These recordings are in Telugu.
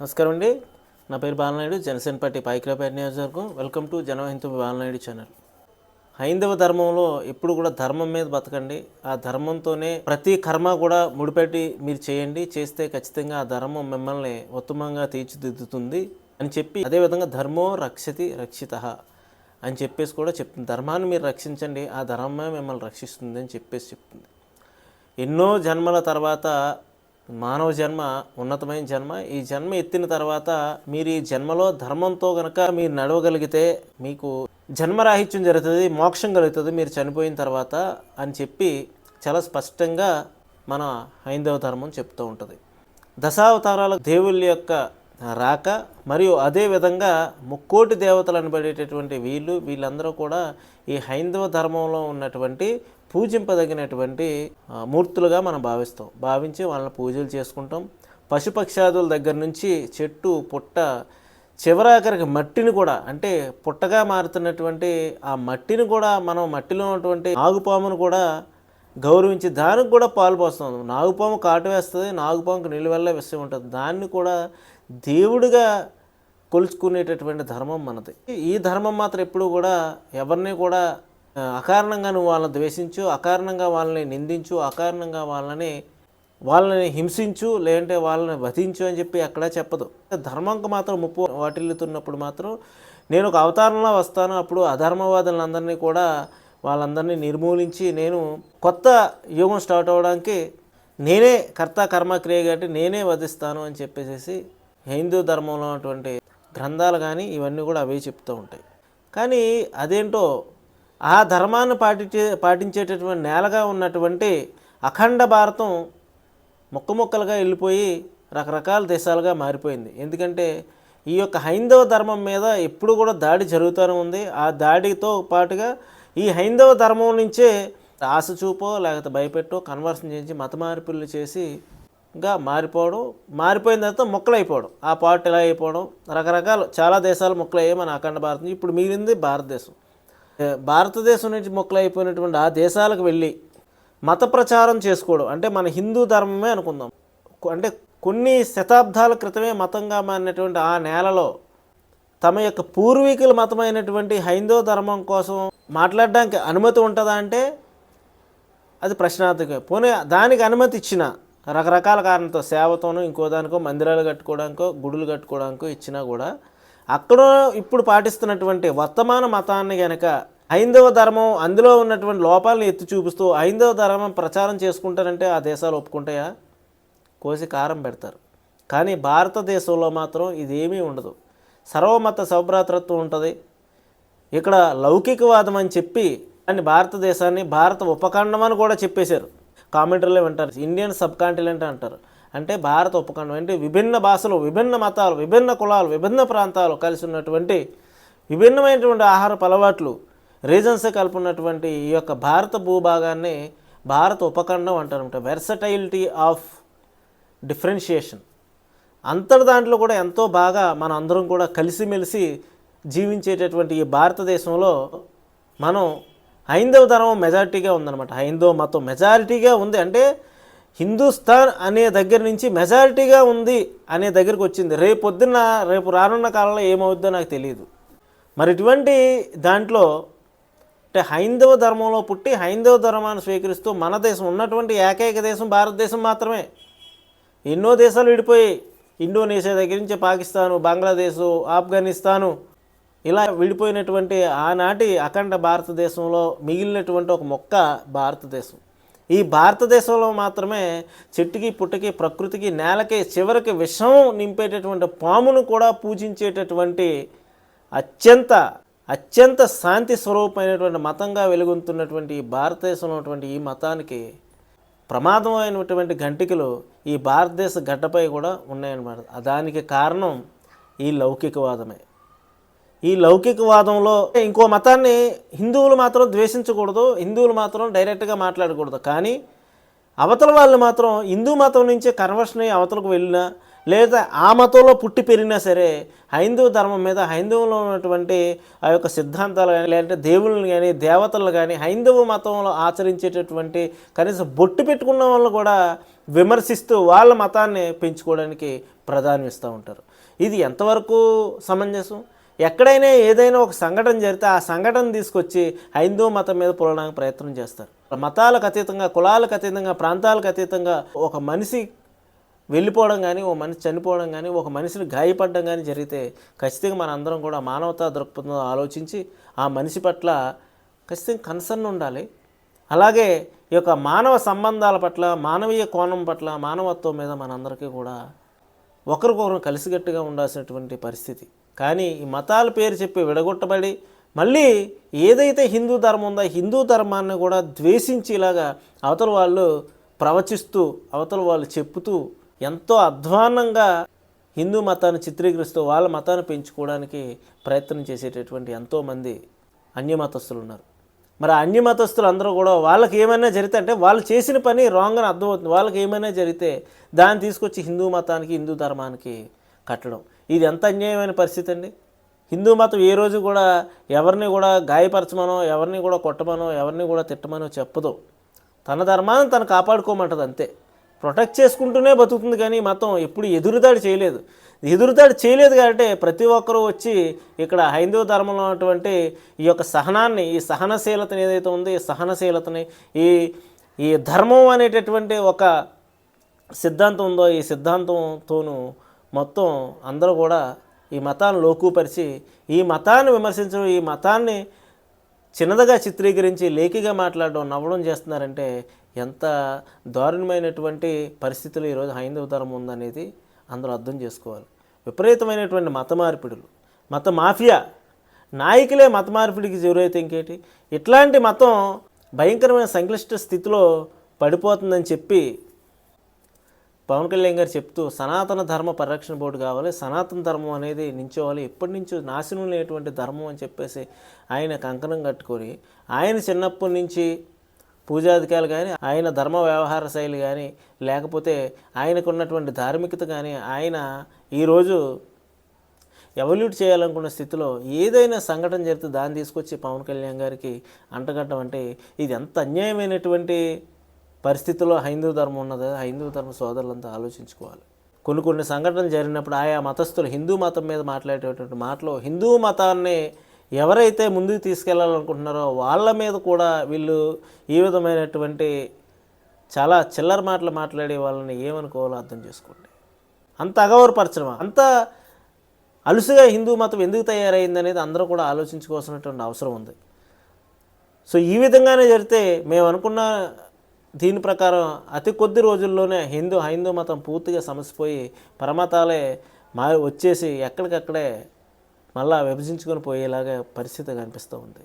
నమస్కారం అండి. నా పేరు బాలనాయుడు జనసేన పార్టీ పైకిరాపేట నియోజకవర్గం. వెల్కమ్ టు జనహింతు బాలనాయుడు ఛానల్. హైందవ ధర్మంలో ఎప్పుడు కూడా ధర్మం మీద బతకండి. ఆ ధర్మంతోనే ప్రతి కర్మ కూడా ముడిపెట్టి మీరు చేయండి. చేస్తే ఖచ్చితంగా ఆ ధర్మం మిమ్మల్ని ఉత్తమంగా తీర్చిదిద్దుతుంది అని చెప్పి అదేవిధంగా ధర్మో రక్షతి రక్షిత అని చెప్పేసి కూడా చెప్తుంది. ధర్మాన్ని మీరు రక్షించండి. ఆ ధర్మమే మిమ్మల్ని రక్షిస్తుంది అని చెప్పేసి చెప్తుంది. ఎన్నో జన్మల తర్వాత మానవ జన్మ ఉన్నతమైన జన్మ ఈ జన్మ ఎత్తిన తర్వాత మీరు ఈ జన్మలో ధర్మంతో గనక మీరు నడవగలిగితే మీకు జన్మరాహిత్యం జరుగుతుంది మోక్షం కలుగుతుంది మీరు చనిపోయిన తర్వాత అని చెప్పి చాలా స్పష్టంగా మన హైందవ ధర్మం చెప్తూ ఉంటుంది. దశావతారాల దేవుళ్ళ యొక్క రాక మరియు అదే విధంగా ముక్కోటి దేవతలు అనబడేటటువంటి వీళ్ళు వీళ్ళందరూ కూడా ఈ హైందవ ధర్మంలో ఉన్నటువంటి పూజింపదగినటువంటి మూర్తులుగా మనం భావిస్తాం. భావించి వాళ్ళని పూజలు చేసుకుంటాం. పశుపక్షాదుల దగ్గర నుంచి చెట్టు పుట్ట చివరాఖరికి మట్టిని కూడా అంటే పుట్టగా మారుతున్నటువంటి ఆ మట్టిని కూడా మనం మట్టిలో ఉన్నటువంటి నాగుపామును కూడా గౌరవించి దానికి కూడా పాలు పోస్తాం. నాగుపాము కాటు వేస్తుంది నాగుపాముకి నిలువెల్ల విషయం ఉంటుంది. దాన్ని కూడా దేవుడిగా కొలుచుకునేటటువంటి ధర్మం మనది. ఈ ధర్మం మాత్రం ఎప్పుడు కూడా ఎవరిని కూడా అకారణంగా నువ్వు వాళ్ళని ద్వేషించు అకారణంగా వాళ్ళని నిందించు అకారణంగా వాళ్ళని వాళ్ళని హింసించు లేదంటే వాళ్ళని వధించు అని చెప్పి ఎక్కడా చెప్పదు. ధర్మంకి మాత్రం ముప్పు వాటిల్లుతున్నప్పుడు మాత్రం నేను ఒక అవతారంలో వస్తాను. అప్పుడు అధర్మవాదులందరినీ కూడా వాళ్ళందరినీ నిర్మూలించి నేను కొత్త యుగం స్టార్ట్ అవ్వడానికి నేనే కర్త కర్మ క్రియ కాబట్టి నేనే వధిస్తాను అని చెప్పేసి హిందూ ధర్మంలో ఉన్నటువంటి గ్రంథాలు కానీ ఇవన్నీ కూడా అవే చెప్తూ ఉంటాయి. కానీ అదేంటో ఆ ధర్మాన్ని పాటించే పాటించేటటువంటి నేలగా ఉన్నటువంటి అఖండ భారతం ముక్క ముక్కలుగా వెళ్ళిపోయి రకరకాల దేశాలుగా మారిపోయింది. ఎందుకంటే ఈ యొక్క హైందవ ధర్మం మీద ఎప్పుడు కూడా దాడి జరుగుతూనే ఉంది. ఆ దాడితో పాటుగా ఈ హైందవ ధర్మం నుంచే ఆశ చూపో లేకపోతే భయపెట్టో కన్వర్షన్ చేసి మత మార్పులు చేసి గా మారిపోవడం మారిపోయిన తర్వాత మొక్కలైపోవడం. ఆ పార్ట్ ఎలా అయిపోవడం రకరకాల చాలా దేశాలు మొక్కలయ్యాయి మన అఖండ భారతం ఇప్పుడు మిగిలింది భారతదేశం. భారతదేశం నుంచి మొక్కలైపోయినటువంటి ఆ దేశాలకు వెళ్ళి మత ప్రచారం చేసుకోవడం. అంటే మన హిందూ ధర్మమే అనుకుందాం. అంటే కొన్ని శతాబ్దాల క్రితమే మతంగా మారినటువంటి ఆ నేలలో తమ యొక్క పూర్వీకుల మతమైనటువంటి హైందవ ధర్మం కోసం మాట్లాడడానికి అనుమతి ఉంటుందా అంటే అది ప్రశ్నార్థకమే. పోనీ దానికి అనుమతి ఇచ్చిన రకరకాల కారణంతో సేవతోనూ ఇంకో దానికో మందిరాలు కట్టుకోవడానికో గుడులు కట్టుకోవడానికో ఇచ్చినా కూడా అక్కడ ఇప్పుడు పాటిస్తున్నటువంటి వర్తమాన మతాన్ని గనక హైందవ ధర్మం అందులో ఉన్నటువంటి లోపాలను ఎత్తి చూపిస్తూ హైందవ ధర్మం ప్రచారం చేసుకుంటారంటే ఆ దేశాలు ఒప్పుకుంటాయా? కోసి కారం పెడతారు. కానీ భారతదేశంలో మాత్రం ఇదేమీ ఉండదు. సర్వమత సౌభ్రాతృత్వం ఉంటుంది. ఇక్కడ లౌకికవాదం అని చెప్పి అని భారతదేశాన్ని భారత ఉపఖండం అని కూడా చెప్పేశారు. కామెంటరీలో వింటారు. ఇండియన్ సబ్ కాంటినెంట్ అంటారు. అంటే భారత ఉపఖండం. అంటే విభిన్న భాషలు విభిన్న మతాలు విభిన్న కులాలు విభిన్న ప్రాంతాలు కలిసి ఉన్నటువంటి విభిన్నమైనటువంటి ఆహారపు అలవాట్లు రీజన్స్ కలిపి ఉన్నటువంటి ఈ యొక్క భారత భూభాగాన్ని భారత ఉపఖండం అంటారన్నమాట. వెర్సటైలిటీ ఆఫ్ డిఫరెన్షియేషన్ అంతటి దాంట్లో కూడా ఎంతో బాగా మన అందరం కూడా కలిసిమెలిసి జీవించేటటువంటి ఈ భారతదేశంలో మనం హైందవ ధర్మం మెజారిటీగా ఉందన్నమాట. హైందవ మతం మెజారిటీగా ఉంది. అంటే హిందుస్థాన్ అనే దగ్గర నుంచి మెజారిటీగా ఉంది అనే దగ్గరికి వచ్చింది. రేపు పొద్దున్న రేపు రానున్న కాలంలో ఏమవుద్దో నాకు తెలియదు మరి ఇటువంటి దాంట్లో అంటే హైందవ ధర్మంలో పుట్టి హైందవ ధర్మాన్ని స్వీకరిస్తూ మన దేశం ఉన్నటువంటి ఏకైక దేశం భారతదేశం మాత్రమే. ఎన్నో దేశాలు విడిపోయి ఇండోనేషియా దగ్గర నుంచి పాకిస్తాను బంగ్లాదేశ్ ఆఫ్ఘనిస్తాను ఇలా విడిపోయినటువంటి ఆనాటి అఖండ భారతదేశంలో మిగిలినటువంటి ఒక మొక్క భారతదేశం. ఈ భారతదేశంలో మాత్రమే చెట్టుకి పుట్టకి ప్రకృతికి నేలకి చివరికి విషం నింపేటటువంటి పామును కూడా పూజించేటటువంటి అత్యంత అత్యంత శాంతి స్వరూపమైనటువంటి మతంగా వెలుగొందుతున్నటువంటి ఈ భారతదేశంలో ఉన్నటువంటి ఈ మతానికి ప్రమాదమైనటువంటి గంటికలు ఈ భారతదేశ గడ్డపై కూడా ఉన్నాయన్నమాట. దానికి కారణం ఈ లౌకికవాదమే. ఈ లౌకికవాదంలో ఇంకో మతాన్ని హిందువులు మాత్రం ద్వేషించకూడదు హిందువులు మాత్రం డైరెక్ట్గా మాట్లాడకూడదు. కానీ అవతల వాళ్ళు మాత్రం హిందూ మతం నుంచి కన్వర్షన్ అయ్యి అవతలకు వెళ్ళినా లేదా ఆ మతంలో పుట్టి పెరిగినా సరే హైందూ ధర్మం మీద హైందవులో ఉన్నటువంటి ఆ యొక్క సిద్ధాంతాలు కానీ లేదంటే దేవుళ్ళని కానీ దేవతలు కానీ హైందవ మతంలో ఆచరించేటటువంటి కనీసం బొట్టు పెట్టుకున్న వాళ్ళు కూడా విమర్శిస్తూ వాళ్ళ మతాన్ని పెంచుకోవడానికి ప్రాధాన్యం ఇస్తూ ఉంటారు. ఇది ఎంతవరకు సమంజసం? ఎక్కడైనా ఏదైనా ఒక సంఘటన జరిగితే ఆ సంఘటన తీసుకొచ్చి హైందూ మతం మీద పోలడానికి ప్రయత్నం చేస్తారు. మతాలకు అతీతంగా కులాలకు అతీతంగా ప్రాంతాలకు అతీతంగా ఒక మనిషి వెళ్ళిపోవడం కానీ ఓ మనిషి చనిపోవడం కానీ ఒక మనిషిని గాయపడడం కానీ జరిగితే ఖచ్చితంగా మన అందరం కూడా మానవతా దృక్పథంలో ఆలోచించి ఆ మనిషి పట్ల ఖచ్చితంగా కన్సర్న్ ఉండాలి. అలాగే ఈ యొక్క మానవ సంబంధాల పట్ల మానవీయ కోణం పట్ల మానవత్వం మీద మనందరికీ కూడా ఒకరికొకరు కలిసికట్టుగా ఉండాల్సినటువంటి పరిస్థితి. కానీ ఈ మతాల పేరు చెప్పి విడగొట్టబడి మళ్ళీ ఏదైతే హిందూ ధర్మం ఉందో హిందూ ధర్మాన్ని కూడా ద్వేషించేలాగా అవతల వాళ్ళు ప్రవచిస్తూ అవతల వాళ్ళు చెప్పుతూ ఎంతో అధ్వాన్నంగా హిందూ మతాన్ని చిత్రీకరిస్తూ వాళ్ళ మతాన్ని పెంచుకోవడానికి ప్రయత్నం చేసేటటువంటి ఎంతోమంది అన్యమతస్తులు ఉన్నారు. మరి ఆ అన్యమతస్తులు అందరూ కూడా వాళ్ళకి ఏమైనా జరిగితే అంటే వాళ్ళు చేసిన పని రాంగ్ అని అర్థమవుతుంది. వాళ్ళకి ఏమైనా జరిగితే దాన్ని తీసుకొచ్చి హిందూ మతానికి హిందూ ధర్మానికి కట్టడం. ఇది ఎంత అన్యాయమైన పరిస్థితి అండి? హిందూ మతం ఏ రోజు కూడా ఎవరిని కూడా గాయపరచమనో ఎవరిని కూడా కొట్టమనో ఎవరిని కూడా తిట్టమనో చెప్పదు. తన ధర్మాన్ని తను కాపాడుకోమంటది అంతే. ప్రొటెక్ట్ చేసుకుంటూనే బతుకుతుంది కానీ మతం ఎప్పుడు ఎదురుదాడి చేయలేదు. ఎదురుదాడి చేయలేదు కాబట్టి ప్రతి ఒక్కరూ వచ్చి ఇక్కడ హైందవ ధర్మంలో ఉన్నటువంటి ఈ యొక్క సహనాన్ని ఈ సహనశీలతని ఏదైతే ఉందో ఈ సహనశీలతని ఈ ఈ ధర్మం అనేటటువంటి ఒక సిద్ధాంతం ఉందో ఈ సిద్ధాంతంతోనూ మొత్తం అందరూ కూడా ఈ మతాన్ని లోకుపరిచి ఈ మతాన్ని విమర్శించడం ఈ మతాన్ని చిన్నదిగా చిత్రీకరించి లేకిగా మాట్లాడడం నవ్వడం చేస్తున్నారంటే ఎంత దారుణమైనటువంటి పరిస్థితులు ఈరోజు హైందవ ధర్మం ఉందనేది అందరూ అర్థం చేసుకోవాలి. విపరీతమైనటువంటి మత మార్పిడులు. మత మాఫియా. నాయకులే మత మార్పిడికి జరువైతే ఇంకేటి? ఇట్లాంటి మతం భయంకరమైన సంక్లిష్ట స్థితిలో పడిపోతుందని చెప్పి పవన్ కళ్యాణ్ గారు చెప్తూ సనాతన ధర్మ పరిరక్షణ బోర్డు కావాలి సనాతన ధర్మం అనేది నించోవాలి ఎప్పటి నుంచో నాశనం లేనటువంటి ధర్మం అని చెప్పేసి ఆయన కంకణం కట్టుకొని ఆయన చిన్నప్పటి నుంచి పూజాధికారులు కానీ ఆయన ధర్మ వ్యవహార శైలి కానీ లేకపోతే ఆయనకున్నటువంటి ధార్మికత కానీ ఆయన ఈరోజు ఎవల్యూట్ చేయాలనుకున్న స్థితిలో ఏదైనా సంఘటన జరిగితే దాన్ని తీసుకొచ్చి పవన్ కళ్యాణ్ గారికి అంటగట్టడం అంటే ఇది ఎంత అన్యాయమైనటువంటి పరిస్థితుల్లో హైందూ ధర్మం ఉన్నదో హైందూ ధర్మ సోదరులంతా ఆలోచించుకోవాలి. కొన్ని కొన్ని సంఘటనలు జరిగినప్పుడు ఆయా మతస్థులు హిందూ మతం మీద మాట్లాడేటటువంటి మాటలు హిందూ మతాన్ని ఎవరైతే ముందుకు తీసుకెళ్ళాలనుకుంటున్నారో వాళ్ళ మీద కూడా వీళ్ళు ఈ విధమైనటువంటి చాలా చిల్లర మాటలు మాట్లాడే వాళ్ళని ఏమనుకోవాలో అర్థం చేసుకోండి. అంత అగౌరపరచడం అంత అలుసుగా హిందూ మతం ఎందుకు తయారైంది అనేది అందరూ కూడా ఆలోచించుకోవాల్సినటువంటి అవసరం ఉంది. సో ఈ విధంగానే జరిగితే మేము అనుకున్న దీని ప్రకారం అతి కొద్ది రోజుల్లోనే హిందూ హైందూ మతం పూర్తిగా సమసిపోయి పరమతాలే మా వచ్చేసి ఎక్కడికక్కడే మళ్ళా విభజించుకొని పోయేలాగా పరిస్థితి కనిపిస్తూ ఉంది.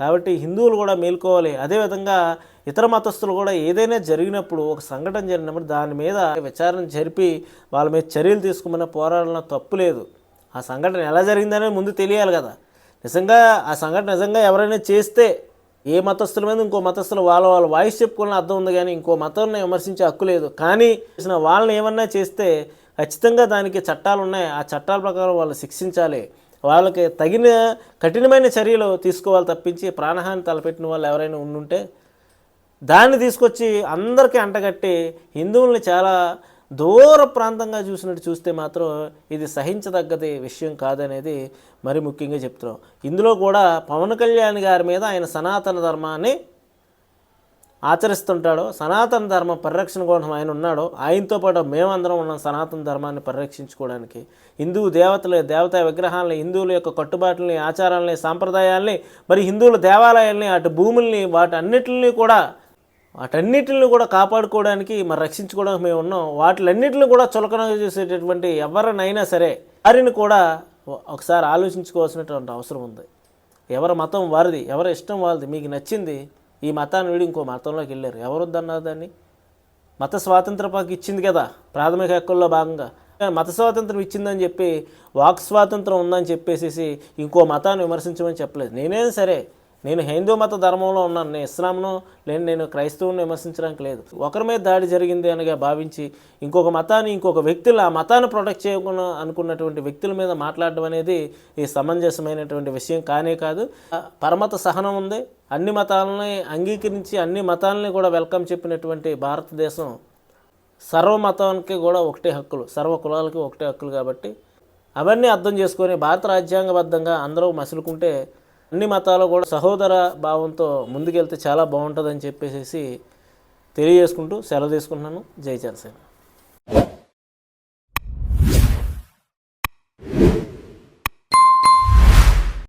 కాబట్టి హిందువులు కూడా మేల్కోవాలి. అదేవిధంగా ఇతర మతస్థులు కూడా ఏదైనా జరిగినప్పుడు ఒక సంఘటన జరిగినప్పుడు దాని మీద విచారణ జరిపి వాళ్ళ మీద చర్యలు తీసుకోమని పోరాడడం తప్పు లేదు. ఆ సంఘటన ఎలా జరిగిందనేది ముందు తెలియాలి కదా. నిజంగా ఆ సంఘటన నిజంగా ఎవరైనా చేస్తే ఏ మతస్థుల మీద ఇంకో మతస్థులు వాళ్ళ వాళ్ళ వాయిస్ చెప్పుకోవాలని అర్థం ఉంది కానీ ఇంకో మతాన్ని విమర్శించే హక్కు లేదు. కానీ వాళ్ళని ఏమన్నా చేస్తే ఖచ్చితంగా దానికి చట్టాలు ఉన్నాయి. ఆ చట్టాల ప్రకారం వాళ్ళు శిక్షించాలి. వాళ్ళకి తగిన కఠినమైన చర్యలు తీసుకోవాలి తప్పించి ప్రాణహాని తలపెట్టిన వాళ్ళు ఎవరైనా ఉండుంటే దాన్ని తీసుకొచ్చి అందరికీ అంటగట్టి హిందువుల్ని చాలా దూర ప్రాంతంగా చూసినట్టు చూస్తే మాత్రం ఇది సహించదగ్గది విషయం కాదనేది మరి ముఖ్యంగా చెప్తున్నాం. ఇందులో కూడా పవన్ కళ్యాణ్ గారి మీద ఆయన సనాతన ధర్మాన్ని ఆచరిస్తుంటాడో సనాతన ధర్మ పరిరక్షణ కోసం ఆయన ఉన్నాడో ఆయనతో పాటు మేమందరం ఉన్నాం సనాతన ధర్మాన్ని పరిరక్షించుకోవడానికి. హిందూ దేవతల దేవతా విగ్రహాలని హిందువుల యొక్క కట్టుబాట్లని ఆచారాలని సాంప్రదాయాల్ని మరి హిందువుల దేవాలయాల్ని అటు భూముల్ని వాటి అన్నిటిని కూడా వాటన్నిటిని కూడా కాపాడుకోవడానికి మరి రక్షించుకోవడానికి మేము ఉన్నాం. వాటిలన్నిటిని కూడా చులకనగా చేసేటటువంటి ఎవరినైనా సరే వారిని కూడా ఒకసారి ఆలోచించుకోవాల్సినటువంటి అవసరం ఉంది. ఎవరి మతం వారిది ఎవరి ఇష్టం వాళ్ళది మీకు నచ్చింది ఈ మతాన్ని వీడి ఇంకో మతంలోకి వెళ్ళారు. ఎవరు వద్దన్నారు దాన్ని? మత స్వాతంత్ర పాకు ఇచ్చింది కదా ప్రాథమిక హక్కుల్లో భాగంగా. మత స్వాతంత్రం ఇచ్చిందని చెప్పి వాక్ స్వాతంత్రం ఉందని చెప్పేసి ఇంకో మతాన్ని విమర్శించమని చెప్పలేదు. నేనేం సరే నేను హిందూ మత ధర్మంలో ఉన్నాను నేను ఇస్లాంను లేని నేను క్రైస్తవుని విమర్శించడానికి లేదు. ఒకరి మీద దాడి జరిగింది అనగా భావించి ఇంకొక మతాన్ని ఇంకొక వ్యక్తులు ఆ మతాన్ని ప్రొటెక్ట్ చేయకుండా అనుకున్నటువంటి వ్యక్తుల మీద మాట్లాడడం అనేది ఈ సమంజసమైనటువంటి విషయం కానే కాదు. పరమత సహనం ఉంది. అన్ని మతాలని అంగీకరించి అన్ని మతాలని కూడా వెల్కమ్ చెప్పినటువంటి భారతదేశం సర్వ మతానికి కూడా ఒకటే హక్కులు సర్వ కులాలకి ఒకటే హక్కులు కాబట్టి అవన్నీ అర్థం చేసుకొని భారత రాజ్యాంగబద్ధంగా అందరూ మసులుకుంటే అన్ని మతాలు కూడా సహోదర భావంతో ముందుకెళ్తే చాలా బాగుంటుందని చెప్పేసి తెలియజేసుకుంటూ సెలవు తీసుకుంటున్నాను. జై చంద్రసేన